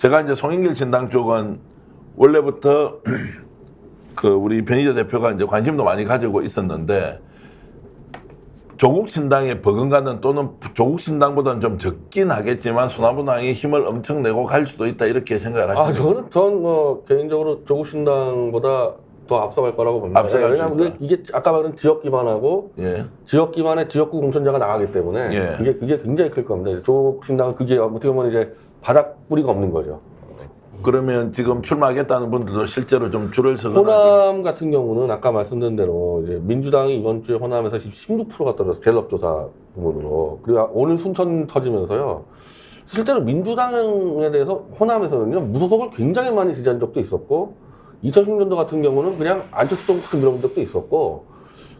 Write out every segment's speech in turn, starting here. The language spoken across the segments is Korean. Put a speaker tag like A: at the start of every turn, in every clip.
A: 제가 이제 송영길 진당 쪽은 원래부터 그 우리 변희재 대표가 이제 관심도 많이 가지고 있었는데 조국 신당에 버금가는 또는 조국 신당보다는 좀 적긴 하겠지만 소나무당이 힘을 엄청 내고 갈 수도 있다 이렇게 생각을
B: 아
A: 하시죠.
B: 저는 전 뭐 개인적으로 조국 신당보다 더 앞서갈 거라고 봅니다.
A: 앞서갈 수
B: 왜냐하면 이게 아까 말한 지역 기반하고
A: 예.
B: 지역 기반의 지역구 공천자가 나가기 때문에
A: 예.
B: 그게 그게 굉장히 클 겁니다. 조국 신당은 그게 어떻게 보면 이제 바닥 뿌리가 없는 거죠.
A: 그러면 지금 출마하겠다는 분들도 실제로 좀 줄을 서거나
B: 호남 같은 경우는 아까 말씀드린 대로 이제 민주당이 이번 주에 호남에서 16%가 떨어졌어요. 갤럽 조사 부분으로. 그리고 오늘 순천 터지면서요. 실제로 민주당에 대해서 호남에서는요 무소속을 굉장히 많이 지지한 적도 있었고 2016년도 같은 경우는 그냥 안철수 쪽 밀어본 적도 있었고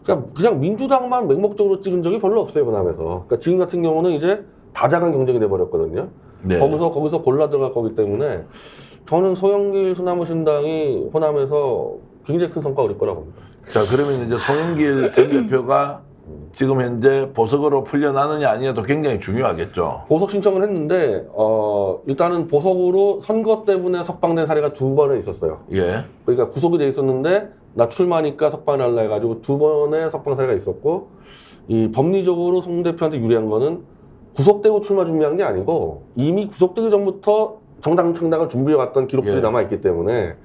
B: 그냥 그냥 민주당만 맹목적으로 찍은 적이 별로 없어요 호남에서. 그러니까 지금 같은 경우는 이제 다자간 경쟁이 돼 버렸거든요.
A: 네.
B: 거기서 거기서 골라 들어갈 거기 때문에 저는 소영길 소나무 신당이 호남에서 굉장히 큰 성과가 올 거라고 봅니다.
A: 자 그러면 이제 송영길 전 대표가 지금 현재 보석으로 풀려나느냐 아니냐도 굉장히 중요하겠죠.
B: 보석 신청을 했는데 어 일단은 보석으로 선거 때문에 석방된 사례가 두 번에 있었어요.
A: 예.
B: 그러니까 구속이 돼 있었는데 나 출마니까 석방할라 해가지고 두 번의 석방 사례가 있었고 이 법리적으로 송 대표한테 유리한 거는 구속되고 출마 준비한 게 아니고 이미 구속되기 전부터 정당 창당을 준비해 왔던 기록들이
A: 예.
B: 남아 있기 때문에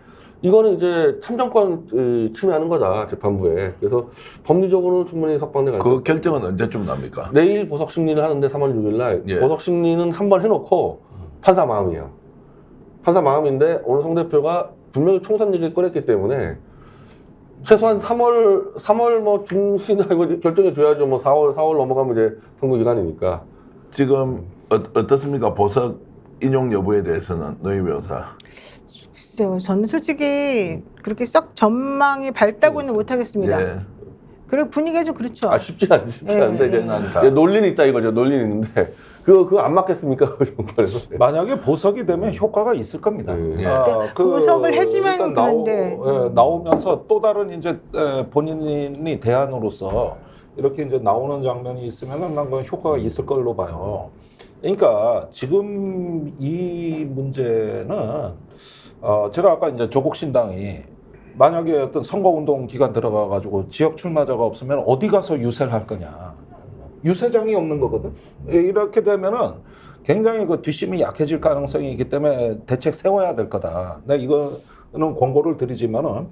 B: 이거는 이제 참정권 이, 침해하는 거다 재판부에 그래서 법리적으로는 충분히 석방돼
A: 갈그 결정은 언제쯤 납니까?
B: 내일 보석 심리를 하는데 3월 6일 날
A: 예.
B: 보석 심리는 한 번 해놓고 판사 마음이에요. 판사 마음인데 오늘 송 대표가 분명히 총선 얘기를 꺼냈기 때문에 최소한 3월 3월 뭐 중순이나 이거 결정해 줘야죠. 뭐 4월 4월 넘어가면 이제 선거 기간이니까.
A: 지금 어, 어떻습니까? 보석 인용 여부에 대해서는 노희 변호사.
C: 글쎄요, 저는 솔직히 그렇게 썩 전망이 밝다고는 못하겠습니다.
A: 예.
C: 그리고 분위기가 좀 그렇죠.
B: 아 쉽지 않 쉽지
C: 예.
B: 않은데 이제
A: 않다.
B: 논리는 있다 이거죠. 논리는 있는데 그거 그거 안 맞겠습니까? 그.
D: 만약에 보석이 되면 효과가 있을 겁니다.
B: 네.
A: 예.
D: 아,
C: 보석을 해주면
D: 일단 나오,
C: 그런데.
D: 예, 나오면서 또 다른 이제 에, 본인이 대안으로서 이렇게 이제 나오는 장면이 있으면은 난 그건 효과가 있을 걸로 봐요. 그러니까 지금 이 문제는 어, 제가 아까 이제 조국 신당이 만약에 어떤 선거 운동 기간 들어가 가지고 지역 출마자가 없으면 어디 가서 유세를 할 거냐. 유세장이 없는 거거든. 예, 이렇게 되면은 굉장히 그 뒷심이 약해질 가능성이 있기 때문에 대책 세워야 될 거다. 네, 이거는 권고를 드리지만은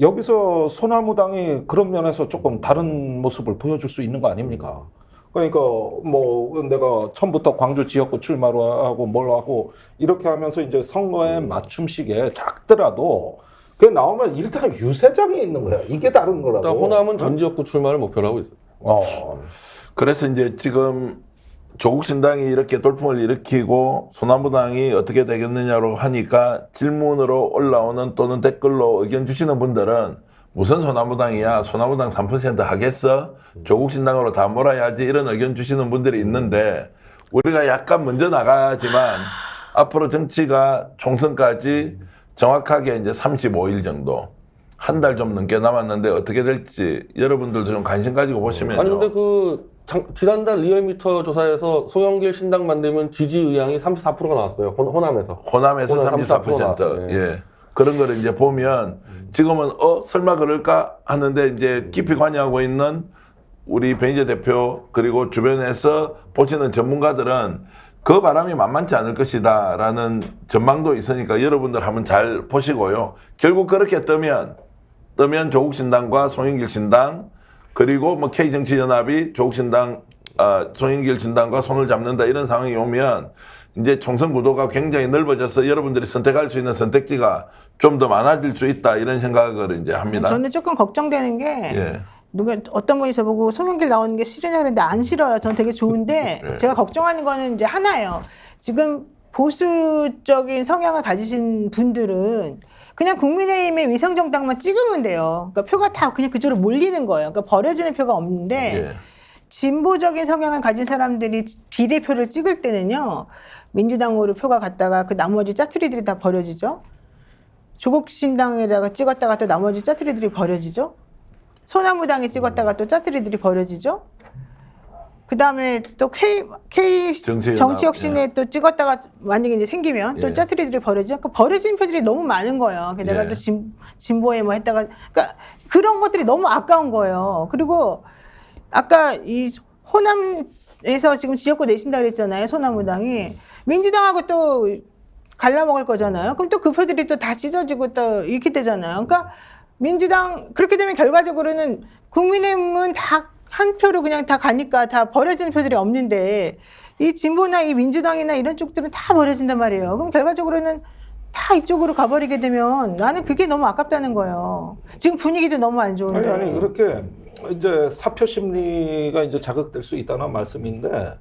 D: 여기서 소나무당이 그런 면에서 조금 다른 모습을 보여줄 수 있는 거 아닙니까? 그러니까 뭐 내가 처음부터 광주 지역구 출마로 하고 뭘 하고 이렇게 하면서 이제 선거에 맞춤식에 작더라도 그게 나오면 일단 유세장이 있는 거야. 이게 다른 거라고.
B: 호남은 전 지역구 출마를 목표로 하고 있어요.
D: 어.
A: 그래서 이제 지금 조국 신당이 이렇게 돌풍을 일으키고 소나무당이 어떻게 되겠느냐로 하니까 질문으로 올라오는 또는 댓글로 의견 주시는 분들은 무슨 소나무당이야? 소나무당 3% 하겠어? 조국 신당으로 다 몰아야지 이런 의견 주시는 분들이 있는데 우리가 약간 먼저 나가지만 앞으로 정치가 총선까지 정확하게 이제 35일 정도 한 달 좀 넘게 남았는데 어떻게 될지 여러분들도 좀 관심 가지고 보시면요.
B: 아니 근데 그 장- 지난달 리얼미터 조사에서 소영길 신당 만들면 지지 의향이 34%가 나왔어요. 호, 호남에서.
A: 호남에서
B: 호남
A: 34%.
B: 34% 나왔어요.
A: 예. 그런 거를 이제 보면 지금은 어 설마 그럴까 하는데 이제 깊이 관여하고 있는 우리 변희재 대표 그리고 주변에서 보시는 전문가들은 그 바람이 만만치 않을 것이다라는 전망도 있으니까 여러분들 한번 잘 보시고요. 결국 그렇게 뜨면 뜨면 조국 신당과 송영길 신당 그리고 뭐 K 정치연합이 조국 신당, 아, 송영길 신당과 손을 잡는다 이런 상황이 오면 이제 총선 구도가 굉장히 넓어져서 여러분들이 선택할 수 있는 선택지가 좀 더 많아질 수 있다 이런 생각을 이제 합니다.
C: 저는 조금 걱정되는 게
A: 예.
C: 누가 어떤 분이 저보고 송영길 나오는 게 싫으냐 그랬는데 안 싫어요. 저는 되게 좋은데
A: 네.
C: 제가 걱정하는 거는 이제 하나예요. 지금 보수적인 성향을 가지신 분들은 그냥 국민의힘의 위성정당만 찍으면 돼요. 그러니까 표가 다 그냥 그쪽으로 몰리는 거예요. 그러니까 버려지는 표가 없는데
A: 예.
C: 진보적인 성향을 가진 사람들이 비례표를 찍을 때는요 민주당으로 표가 갔다가 그 나머지 짜투리들이 다 버려지죠 조국 신당에다가 찍었다가 또 나머지 짜투리들이 버려지죠 소나무당에 찍었다가 또 짜투리들이 버려지죠 그 다음에 또 K K
A: 정치
C: 정치
A: 연합,
C: 혁신에 또 찍었다가 만약에 이제 생기면 또
A: 예.
C: 짜투리들이 벌어지죠. 그 벌어지는 표들이 너무 많은 거예요. 그 내가
A: 예.
C: 또 진, 진보에 뭐 했다가 그러니까 그런 것들이 너무 아까운 거예요. 그리고 아까 이 호남에서 지금 지역구 내신다 그랬잖아요. 소나무당이 민주당하고 또 갈라먹을 거잖아요. 그럼 또 그 표들이 또 다 찢어지고 또 이렇게 되잖아요. 그러니까 민주당 그렇게 되면 결과적으로는 국민의힘은 다 한 표로 그냥 다 가니까 다 버려지는 표들이 없는데 이 진보나 이 민주당이나 이런 쪽들은 다 버려진단 말이에요. 그럼 결과적으로는 다 이쪽으로 가버리게 되면 나는 그게 너무 아깝다는 거예요. 지금 분위기도 너무 안 좋은데.
D: 아니 아니 그렇게 이제 사표 심리가 이제 자극될 수 있다는 말씀인데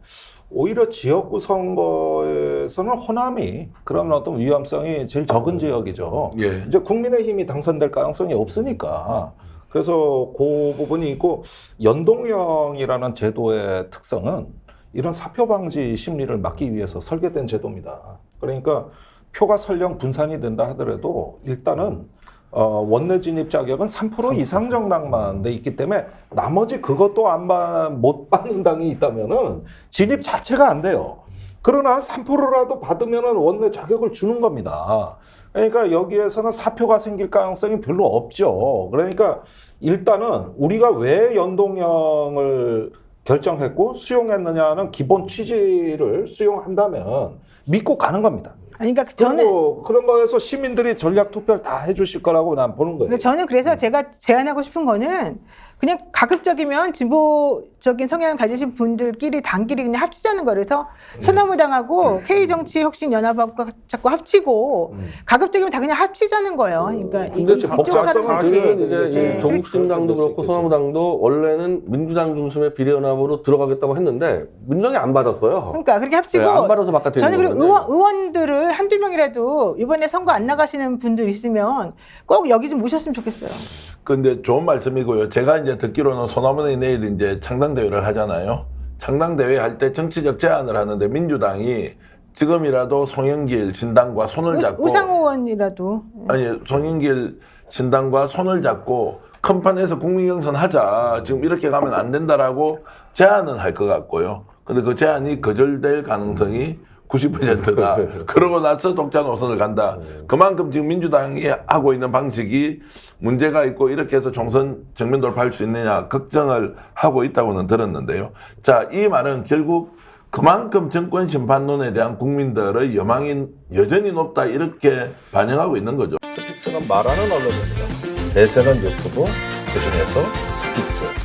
D: 오히려 지역구 선거에서는 호남이 그런 어떤 위험성이 제일 적은 지역이죠.
A: 예.
D: 이제 국민의힘이 당선될 가능성이 없으니까 그래서 그 부분이 있고 연동형이라는 제도의 특성은 이런 사표 방지 심리를 막기 위해서 설계된 제도입니다. 그러니까 표가 설령 분산이 된다 하더라도 일단은 어, 원내 진입 자격은 3% 이상 정당만 돼 있기 때문에 나머지 그것도 안못 받는 당이 있다면은 진입 자체가 안 돼요. 그러나 3%라도 받으면은 원내 자격을 주는 겁니다. 그러니까 여기에서는 사표가 생길 가능성이 별로 없죠. 그러니까 일단은 우리가 왜 연동형을 결정했고 수용했느냐는 기본 취지를 수용한다면 믿고 가는 겁니다.
C: 아니, 그러니까 저는
D: 그리고 그런 거에서 시민들이 전략 투표를 다 해주실 거라고 난 보는 거예요.
C: 그러니까 저는 그래서 제가 제안하고 싶은 거는 그냥 가급적이면 진보적인 성향을 가지신 분들끼리 당끼리 그냥 합치자는 거라서 소나무당하고 K정치혁신연합하고 자꾸 합치고
B: 음.
C: 가급적이면 다 그냥 합치자는 거예요. 그러니까
B: 근데
C: 이- 사람-
B: 사실은
D: 네,
B: 이제
D: 네,
B: 이
C: 네.
B: 조국신당도
D: 수
B: 그렇고. 소나무당도 원래는 민주당 중심의 비례연합으로 들어가겠다고 했는데 민주당이 안 받았어요.
C: 그러니까 그렇게 합치고
B: 네, 안 받아서 바깥에
C: 저는
B: 있는
C: 그리고. 의원, 의원들을 한두 명이라도 이번에 선거 안 나가시는 분들 있으면 꼭 여기 좀 모셨으면 좋겠어요.
A: 근데 좋은 말씀이고요. 제가 이제 듣기로는 소나무는 내일 이제 창당대회를 하잖아요. 창당대회 할 때 정치적 제안을 하는데 민주당이 지금이라도 송영길 신당과 손을
C: 우-
A: 잡고
C: 우 상호 의원이라도
A: 아니 송영길 신당과 손을 잡고 큰 판에서 국민 경선 하자. 지금 이렇게 가면 안 된다라고 제안은 할 것 같고요. 근데 그 제안이 거절될 가능성이 90%다. 그러고 나서 독자 노선을 간다. 그만큼 지금 민주당이 하고 있는 방식이 문제가 있고 이렇게 해서 총선 정면 돌파할 수 있느냐 걱정을 하고 있다고는 들었는데요. 자, 이 말은 결국 그만큼 정권 심판론에 대한 국민들의 여망이 여전히 높다 이렇게 반영하고 있는 거죠.
D: 스픽스는 말하는 언론입니다. 대세는 유튜브, 그중에서 스픽스.